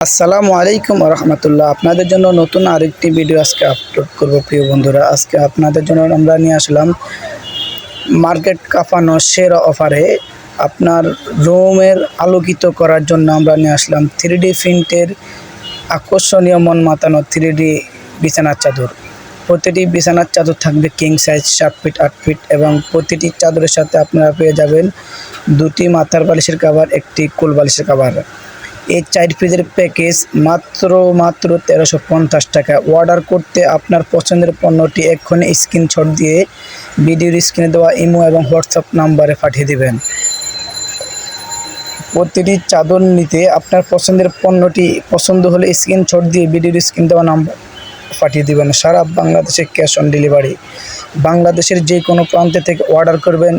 আসসালামু আলাইকুম রহমতুল্লাহ। আপনাদের জন্য নতুন আরেকটি ভিডিও আজকে আপলোড করব প্রিয় বন্ধুরা। আজকে আপনাদের জন্য আমরা নিয়ে আসলাম মার্কেট কাঁপানো সেরা অফারে আপনার রুমের আলোকিত করার জন্য আমরা নিয়ে আসলাম থ্রি ডি প্রিন্টের আকর্ষণীয় মন মাতানো থ্রি ডি বিছানার চাদর। প্রতিটি বিছানার চাদর থাকবে কিং সাইজ সাত ফিট আট ফিট এবং প্রতিটি চাদরের সাথে আপনারা পেয়ে যাবেন দুটি মাথার বালিশের কাভার একটি কুল বালিশের কাভার এই চার পিসের প্যাকেজ মাত্র মাত্র তেরোশো পঞ্চাশ টাকা। অর্ডার করতে আপনার পছন্দের পণ্যটি এক্ষুনি স্ক্রিনশট দিয়ে ভিডিওর স্ক্রিনে দেওয়া ইমো এবং হোয়াটসঅ্যাপ নাম্বারে পাঠিয়ে দেবেন। প্রতিটি চাদর নিতে আপনার পছন্দের পণ্যটি পছন্দ হলে স্ক্রিনশট দিয়ে ভিডিওর স্ক্রিন দেওয়া নাম্বার পাঠিয়ে দেবেন। সারা বাংলাদেশে ক্যাশ অন ডেলিভারি। বাংলাদেশের যে কোনো প্রান্তে থেকে অর্ডার করবেন।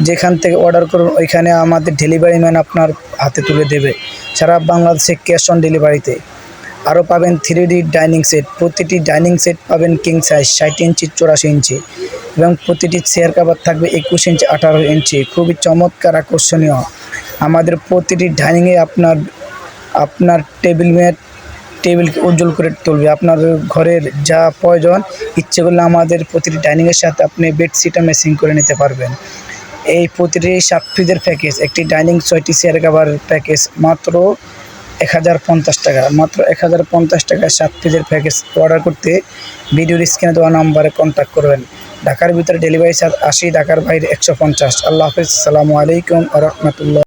যেখান থেকে অর্ডার করুন, ওইখানে আমাদের ডেলিভারি ম্যান আপনার হাতে তুলে দেবে। সারা বাংলাদেশে ক্যাশ অন ডেলিভারিতে আরও পাবেন থ্রি ডি ডাইনিং সেট প্রতিটি ডাইনিং সেট পাবেন কিং সাইজ ষাট ইঞ্চি, চৌরাশি ইঞ্চি। এবং প্রতিটি চেয়ার কাভার থাকবে একুশ ইঞ্চি, আঠারো ইঞ্চি। খুবই চমৎকার, আকর্ষণীয়। আমাদের প্রতিটি ডাইনিংয়ে আপনার আপনার টেবিল ম্যাট টেবিলকে উজ্জ্বল করে তুলবে। আপনার ঘরের যা প্রয়োজন, ইচ্ছে করলে আমাদের প্রতিটি ডাইনিংয়ের সাথে আপনি বেডশিটও ম্যাচিং করে নিতে পারবেন। এই প্রতিটি সাত পিসের প্যাকেজ একটি ডাইনিং ছয়টি চেয়ার কাভার প্যাকেজ মাত্র এক হাজার পঞ্চাশ টাকা, মাত্র এক হাজার পঞ্চাশ টাকা সাত পিসের প্যাকেজ অর্ডার করতে ভিডিওর স্ক্রিনে দেওয়া নাম্বারে কন্ট্যাক্ট করবেন। ঢাকার ভিতরে ডেলিভারি চার্জ আশি, ঢাকার বাইরে একশো পঞ্চাশ। আল্লাহ হাফিজ। সালামু আলাইকুম রহমতুল্লাহ।